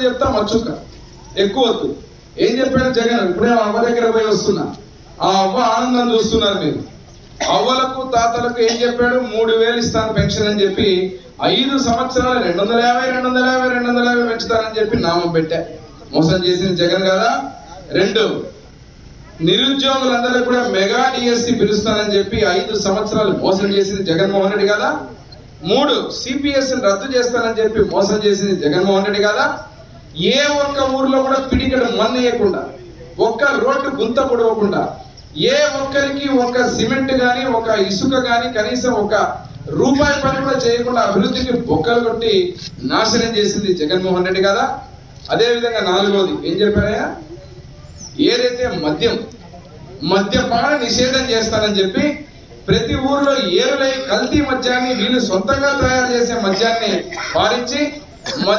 వద్దు చెప్తా మచ్చుక. ఎక్కువ వద్దు. ఏం చెప్పాడు జగన్? ఇప్పుడే అవ్వ దగ్గర పోయి వస్తున్నా. ఆ అవ్వ ఆనందం చూస్తున్నారు మీరు. అవ్వలకు తాతలకు ఏం చెప్పాడు? మూడు వేలు ఇస్తాను పెన్షన్ అని చెప్పి ఐదు సంవత్సరాలు రెండు వందల యాభై రెండు వందల యాభై రెండు వందల యాభై పెంచుతానని చెప్పి నామం పెట్టా. మోసం చేసింది జగన్ కదా? రెండు నిరుద్యోగులందరూ కూడా మెగా డిఎస్సి పిలుస్తానని చెప్పి ఐదు సంవత్సరాలు మోసం చేసింది జగన్మోహన్ రెడ్డి కదా? మూడు సిపిఎస్ రద్దు చేస్తానని చెప్పి మోసం చేసింది జగన్మోహన్ రెడ్డి కదా? ఏ ఒక్క ఊర్లో కూడా పిడికడు మన్నేయకుండా ఒక్క రోడ్డు గుంత పొడవకుండా ఏ ఒక్కరికి ఒక సిమెంట్ కానీ ఒక ఇసుక కానీ కనీసం ఒక రూపాయి పని కూడా చేయకుండా అభివృద్ధికి బొక్కలు కొట్టి నాశనం చేసింది జగన్మోహన్ రెడ్డి కదా. అదేవిధంగా నాలుగోది ఏం చెప్పారయ్యా? ఏదైతే మద్యం మద్యపాన నిషేధం చేస్తానని చెప్పి ప్రతి ఊర్లో ఏరులై కల్తీ మద్యాన్ని వీళ్ళు సొంతంగా తయారు చేసే మద్యాన్ని పాలించి మద్య